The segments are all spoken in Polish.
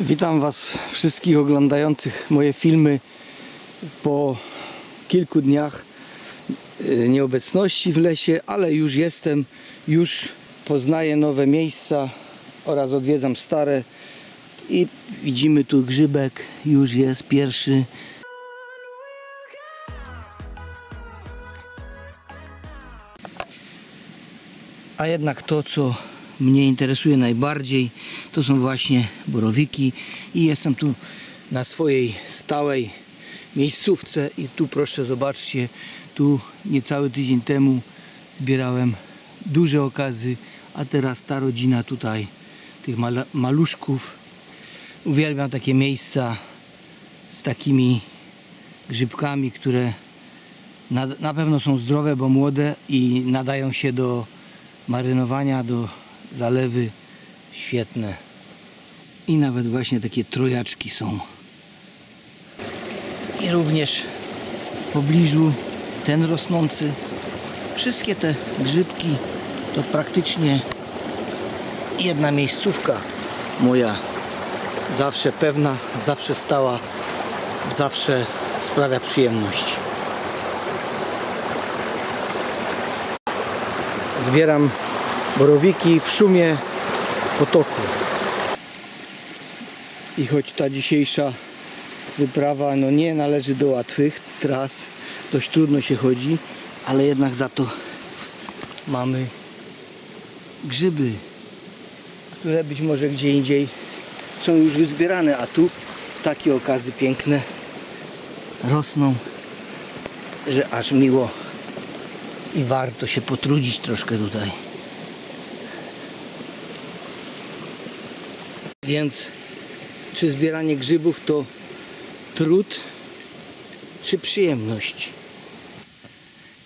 Witam Was wszystkich oglądających moje filmy po kilku dniach y, nieobecności w lesie, ale już jestem, już poznaję nowe miejsca oraz odwiedzam stare i widzimy tu grzybek, już jest pierwszy. A jednak to, co mnie interesuje najbardziej, to są właśnie borowiki i jestem tu na swojej stałej miejscówce i tu proszę zobaczcie, tu niecały tydzień temu zbierałem duże okazy, a teraz ta rodzina tutaj tych mala- maluszków. Uwielbiam takie miejsca z takimi grzybkami, które na, na pewno są zdrowe, bo młode i nadają się do marynowania, do zalewy. Świetne. I nawet właśnie takie trojaczki są. I również w pobliżu ten rosnący. Wszystkie te grzybki to praktycznie jedna miejscówka moja. Zawsze pewna, zawsze stała, zawsze sprawia przyjemność. Zbieram borowiki w szumie potoku. I choć ta dzisiejsza wyprawa no nie należy do łatwych tras, dość trudno się chodzi, ale jednak za to mamy grzyby, które być może gdzie indziej są już wyzbierane, a tu takie okazy piękne rosną, że aż miło i warto się potrudzić troszkę tutaj. Więc czy zbieranie grzybów to trud, czy przyjemność?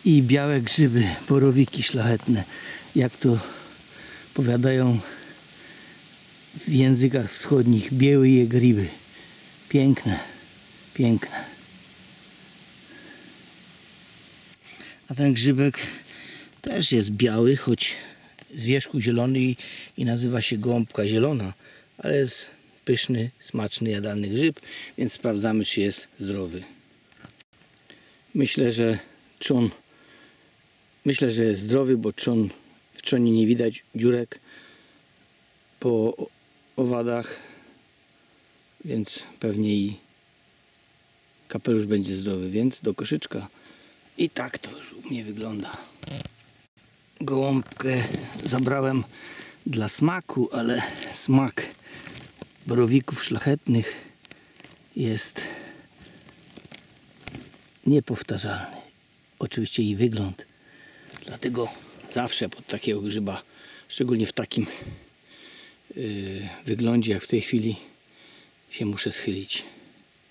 I białe grzyby, borowiki szlachetne, jak to powiadają w językach wschodnich, białe grzyby. Piękne, piękne. A ten grzybek też jest biały, choć z wierzchu zielony i, i nazywa się gąbka zielona, ale jest pyszny, smaczny, jadalny grzyb, więc sprawdzamy, czy jest zdrowy. Myślę, że trzon, myślę, że jest zdrowy, bo trzon, w trzonie nie widać dziurek po owadach, więc pewnie i kapelusz będzie zdrowy, więc do koszyczka. I tak to już u mnie wygląda. Gołąbkę zabrałem dla smaku, ale smak borowików szlachetnych jest niepowtarzalny. Oczywiście i wygląd. Dlatego zawsze pod takiego grzyba, szczególnie w takim yy, wyglądzie jak w tej chwili, się muszę schylić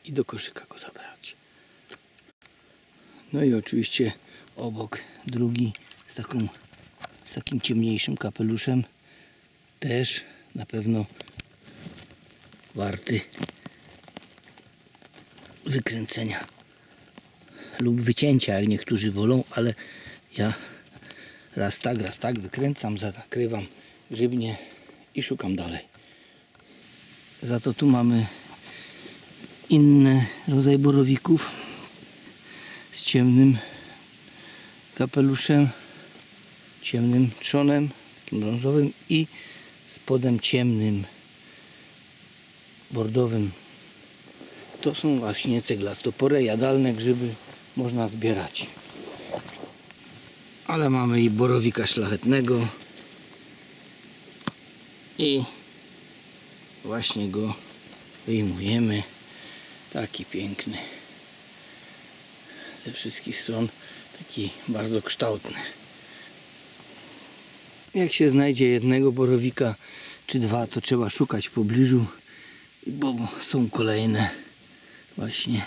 i do koszyka go zabrać. No i oczywiście obok drugi z, taką, z takim ciemniejszym kapeluszem. Też na pewno warty wykręcenia lub wycięcia, jak niektórzy wolą, ale ja raz tak, raz tak wykręcam, zakrywam grzybnie i szukam dalej. Za to tu mamy inny rodzaj borowików z ciemnym kapeluszem, ciemnym trzonem, takim brązowym i spodem ciemnym, bordowym. To są właśnie ceglastopore, jadalne grzyby, można zbierać. Ale mamy i borowika szlachetnego i właśnie go wyjmujemy. Taki piękny ze wszystkich stron taki bardzo kształtny. Jak się znajdzie jednego borowika czy dwa, to trzeba szukać w pobliżu, bo są kolejne właśnie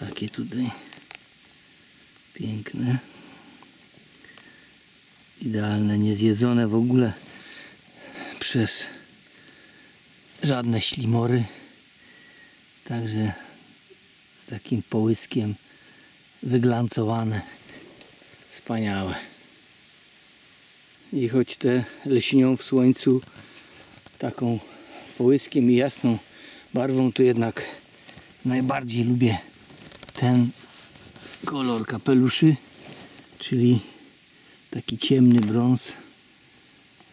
takie tutaj piękne, idealne, niezjedzone w ogóle przez żadne ślimory. Także z takim połyskiem wyglancowane. Wspaniałe. I choć te lśnią w słońcu taką połyskiem i jasną barwą, to jednak najbardziej lubię ten kolor kapeluszy, czyli taki ciemny brąz.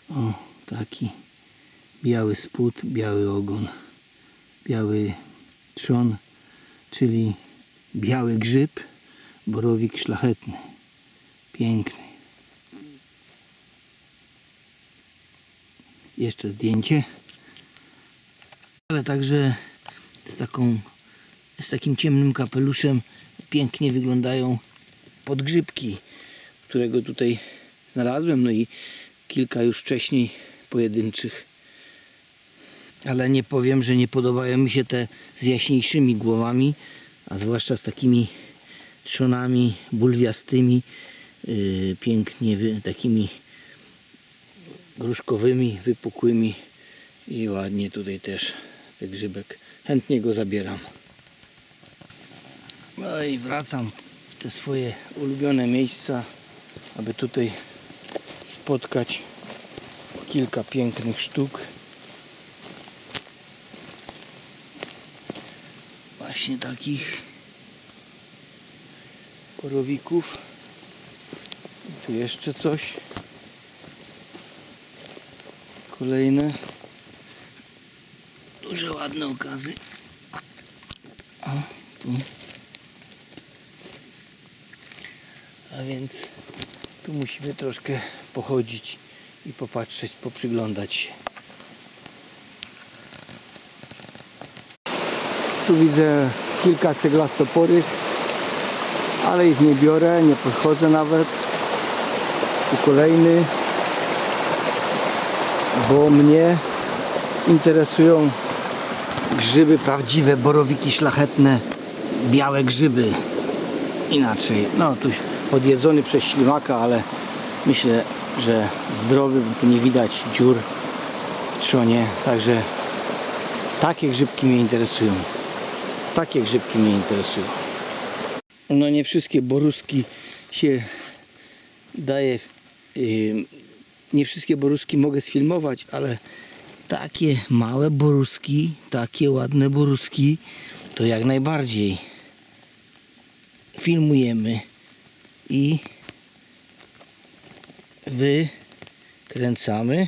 O, taki biały spód, biały ogon, biały trzon, czyli biały grzyb, borowik szlachetny, piękny. Jeszcze zdjęcie, ale także z taką z takim ciemnym kapeluszem pięknie wyglądają podgrzybki, którego tutaj znalazłem, no i kilka już wcześniej pojedynczych. Ale nie powiem, że nie podobają mi się te z jaśniejszymi głowami, a zwłaszcza z takimi trzonami bulwiastymi, yy, pięknie wy, takimi gruszkowymi, wypukłymi i ładnie tutaj też grzybek. Chętnie go zabieram. No i wracam w te swoje ulubione miejsca, aby tutaj spotkać kilka pięknych sztuk. Właśnie takich borowików. I tu jeszcze coś. Kolejne. Duże ładne okazy. Tu. A więc tu musimy troszkę pochodzić i popatrzeć, poprzyglądać się. Tu widzę kilka ceglastoporych, ale ich nie biorę, nie podchodzę nawet. Tu kolejny, bo mnie interesują grzyby prawdziwe, borowiki szlachetne, białe grzyby inaczej. No tu podjedzony przez ślimaka, ale myślę, że zdrowy, tu nie widać dziur w trzonie. Także takie grzybki mnie interesują. Takie grzybki mnie interesują. No nie wszystkie boruski się daje. Yy, nie wszystkie boruski mogę sfilmować, ale takie małe boruski, takie ładne boruski, to jak najbardziej filmujemy i wykręcamy.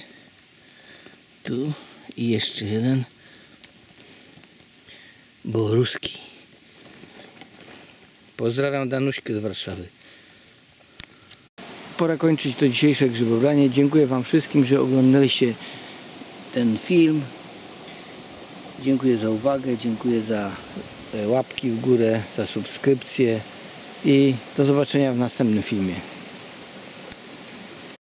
Tu i jeszcze jeden boruski. Pozdrawiam Danuśkę z Warszawy. Pora kończyć to dzisiejsze grzybobranie. Dziękuję wam wszystkim, że oglądaliście ten film. Dziękuję za uwagę dziękuję za e, łapki w górę za subskrypcję i do zobaczenia w następnym filmie